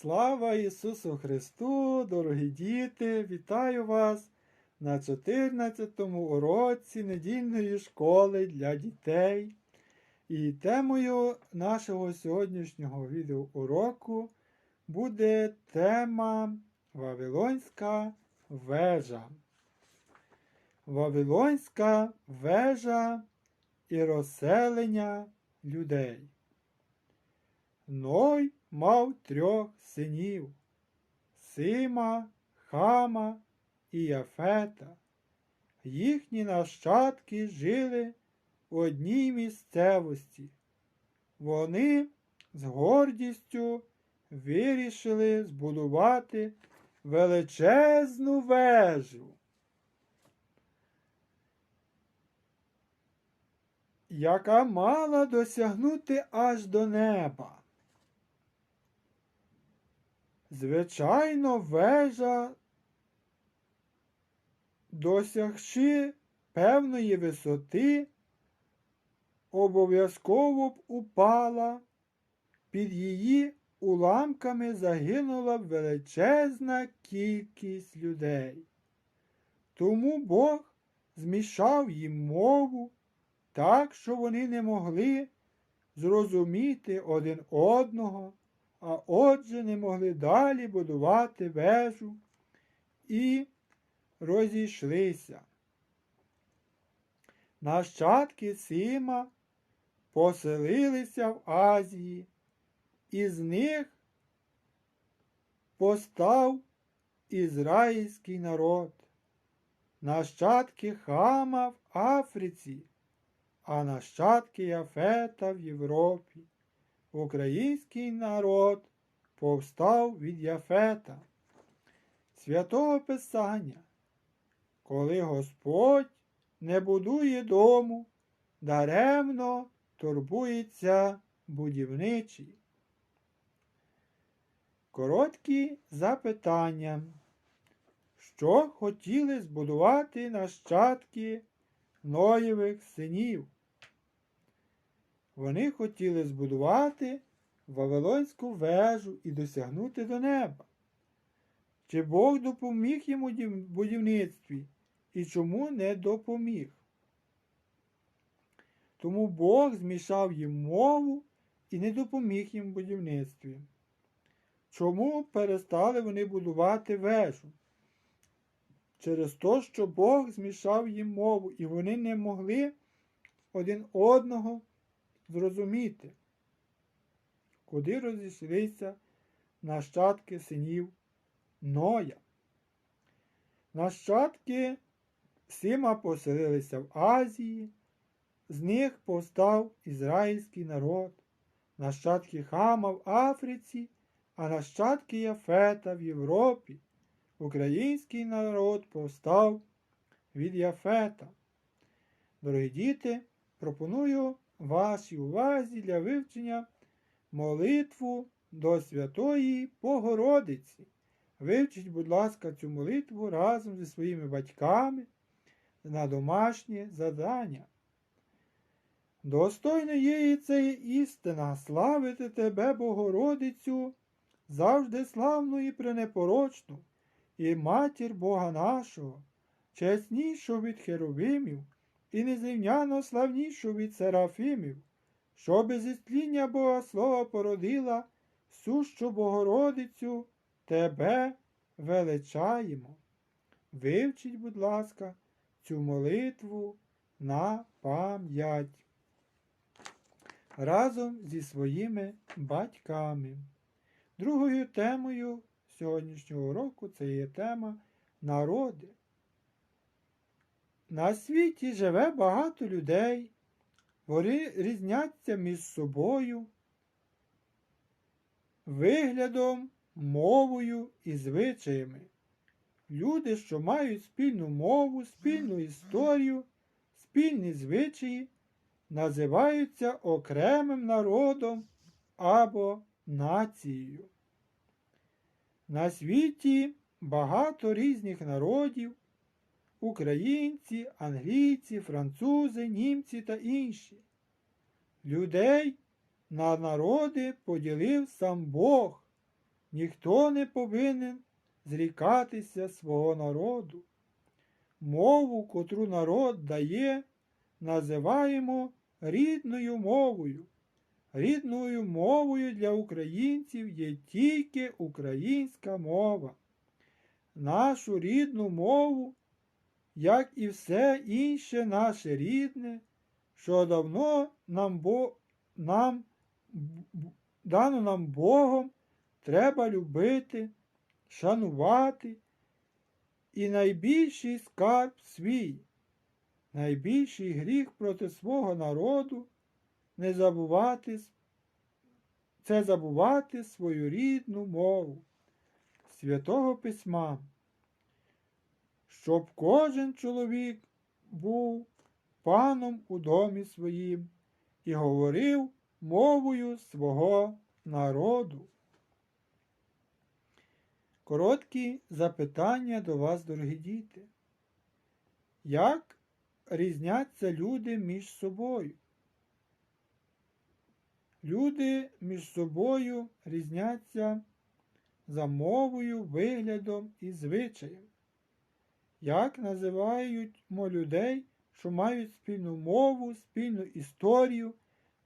Слава Ісусу Христу, дорогі діти! Вітаю вас на 14 уроці недільної школи для дітей. І темою нашого сьогоднішнього відеоуроку буде тема Вавилонська вежа. Вавилонська вежа і розселення людей. Ной мав трьох синів Сима, Хама і Яфета. Їхні нащадки жили в одній місцевості. Вони з гордістю вирішили збудувати величезну вежу. Яка мала досягнути аж до неба. Звичайно, вежа, досягши певної висоти, обов'язково б упала, під її уламками загинула б величезна кількість людей. Тому Бог змішав їм мову так, що вони не могли зрозуміти один одного а отже не могли далі будувати вежу і розійшлися. Нащадки Сима поселилися в Азії, і з них постав ізраїльський народ, нащадки Хама в Африці, а нащадки Яфета в Європі український народ повстав від Яфета, святого Писання, коли Господь не будує дому, даремно турбується будівничий. Короткі запитання. Що хотіли збудувати нащадки Ноєвих синів? Вони хотіли збудувати Вавилонську вежу і досягнути до неба. Чи Бог допоміг їм у будівництві і чому не допоміг? Тому Бог змішав їм мову і не допоміг їм в будівництві. Чому перестали вони будувати вежу? Через те, що Бог змішав їм мову, і вони не могли один одного зрозуміти, куди розійшлися нащадки синів Ноя. Нащадки Сима поселилися в Азії, з них повстав ізраїльський народ, нащадки Хама в Африці, а нащадки Яфета в Європі. Український народ повстав від Яфета. Дорогі діти, пропоную вашій увазі для вивчення молитву до Святої Богородиці. Вивчіть, будь ласка, цю молитву разом зі своїми батьками на домашнє задання. Достойно є і це істина, славити Тебе, Богородицю, завжди славну і пренепорочну, і матір Бога нашого, чеснішу від херовимів, і незрівняно славнішу від серафимів, що без істління Бога Слова породила, сущу Богородицю Тебе величаємо. Вивчіть, будь ласка, цю молитву на пам'ять разом зі своїми батьками. Другою темою сьогоднішнього року це є тема народи. На світі живе багато людей, вони різняться між собою, виглядом, мовою і звичаями. Люди, що мають спільну мову, спільну історію, спільні звичаї, називаються окремим народом або нацією. На світі багато різних народів українці, англійці, французи, німці та інші. Людей на народи поділив сам Бог ніхто не повинен зрікатися свого народу. Мову, котру народ дає, називаємо рідною мовою. Рідною мовою для українців є тільки українська мова. Нашу рідну мову, як і все інше наше рідне, що давно нам, бо, нам дано нам Богом, треба любити, шанувати. І найбільший скарб свій, найбільший гріх проти свого народу не забувати, це забувати свою рідну мову Святого Письма, щоб кожен чоловік був паном у домі своїм і говорив мовою свого народу. Короткі запитання до вас, дорогі діти. Як різняться люди між собою? Люди між собою різняться за мовою, виглядом і звичаєм. Як називають людей, що мають спільну мову, спільну історію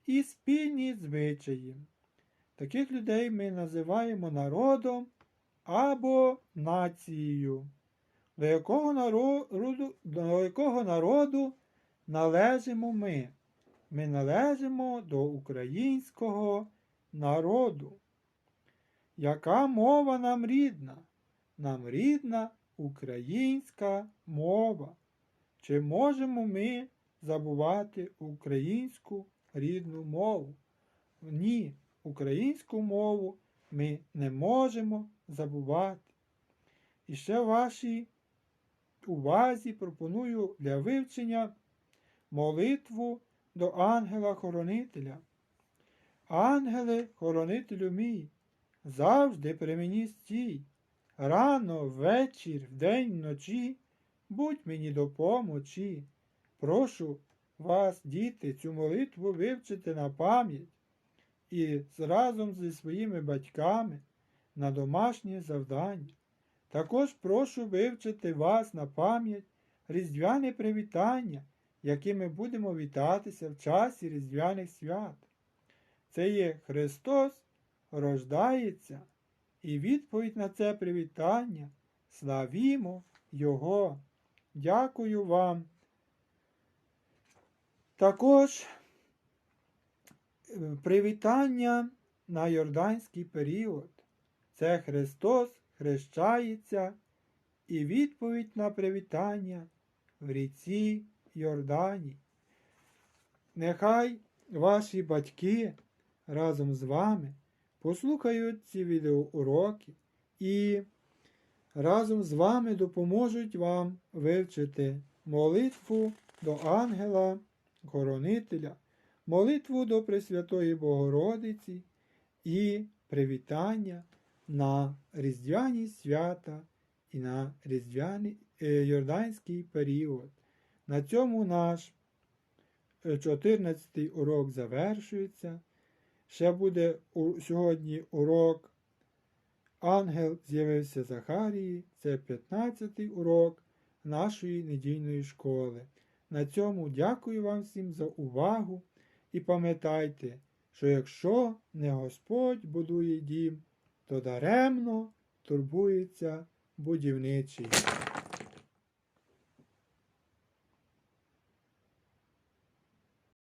і спільні звичаї? Таких людей ми називаємо народом або нацією. До якого народу, до якого народу належимо ми? Ми належимо до українського народу. Яка мова нам рідна? Нам рідна українська мова. Чи можемо ми забувати українську рідну мову? Ні, українську мову ми не можемо забувати. І ще вашій увазі пропоную для вивчення молитву до ангела-хоронителя. Ангеле, хоронителю мій, завжди при мені стій, рано, вечір, вдень, вночі, будь мені допомочі. Прошу вас, діти, цю молитву вивчити на пам'ять і разом зі своїми батьками на домашнє завдання. Також прошу вивчити вас на пам'ять різдвяне привітання, якими будемо вітатися в часі різдвяних свят. Це є Христос рождається, і відповідь на це привітання славімо Його. Дякую вам. Також е, привітання на йорданський період. Це Христос хрещається і відповідь на привітання в ріці Йордані. Нехай ваші батьки разом з вами послухають ці відеоуроки і разом з вами допоможуть вам вивчити молитву до ангела, хоронителя, молитву до Пресвятої Богородиці і привітання на різдвяні свята і на різдвяний е, йорданський період. На цьому наш 14-й урок завершується. Ще буде сьогодні урок Ангел з'явився Захарії. Це 15-й урок нашої недільної школи. На цьому дякую вам всім за увагу і пам'ятайте, що якщо не Господь будує дім, то даремно турбується будівничий.